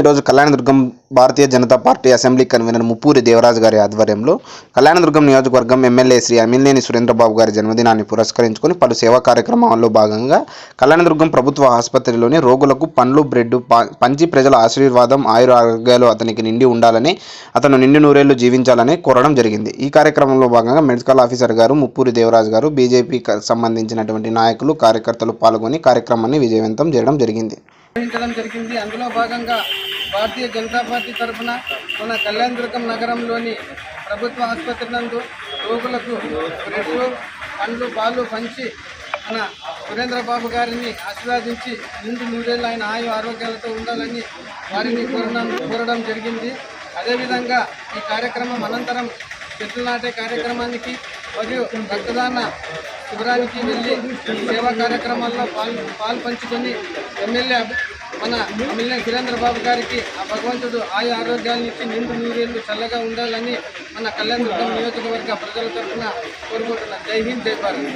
ఈరోజు Kalyandurg Bharatiya Janata Party assembly convener Muppuri Devaraju గారి ఆధ్వర్యంలో కళ్యాణదుర్గం నియోజకవర్గం ఎమ్మెల్యే శ్రీ అమిలినేని సురేంద్రబాబు గారి జన్మదినాన్ని పురస్కరించుకొని పలు సేవా కార్యక్రమాల్లో భాగంగా కళ్యాణదుర్గం ప్రభుత్వ ఆసుపత్రిలోని రోగులకు పండ్లు బ్రెడ్ పంచి ప్రజల ఆశీర్వాదం ఆయుర ఆరోగ్యాలు అతనికి నిండి ఉండాలని అతను నిండి నూరేళ్ళు జీవించాలని కోరడం జరిగింది. ఈ కార్యక్రమంలో భాగంగా మెడికల్ ఆఫీసర్ గారు ముప్పూరి దేవరాజు గారు బీజేపీ సంబంధించినటువంటి నాయకులు కార్యకర్తలు పాల్గొని కార్యక్రమాన్ని విజయవంతం చేయడం జరిగింది. జరిగింది. అందులో భాగంగా భారతీయ జనతా పార్టీ తరఫున మన కళ్యాణదుర్గం నగరంలోని ప్రభుత్వ ఆసుపత్రి నందు రోగులకు బ్రెడ్లు పండ్లు పాలు పంచి మన సురేంద్రబాబు గారిని ఆశీర్వాదించి నిండు నూరేళ్ళు ఆయన ఆయు ఆరోగ్యాలతో ఉండాలని వారిని కోరడం కోరడం జరిగింది. అదేవిధంగా ఈ కార్యక్రమం అనంతరం చెట్లు నాటే కార్యక్రమానికి మరియు రక్తదాన శిబిరానికి వెళ్ళి సేవా కార్యక్రమాల్లో పాలు పాలు పంచుకొని ఎమ్మెల్యే మన ఎమ్మెల్యే సురేంద్రబాబు గారికి ఆ భగవంతుడు ఆయా ఆరోగ్యాన్ని ఇచ్చి నిండు నూరేళ్ళు చల్లగా ఉండాలని మన కళ్యాణ నియోజకవర్గ ప్రజల తరఫున కోరుకుంటున్నాను జై హింద్ జై భారత్.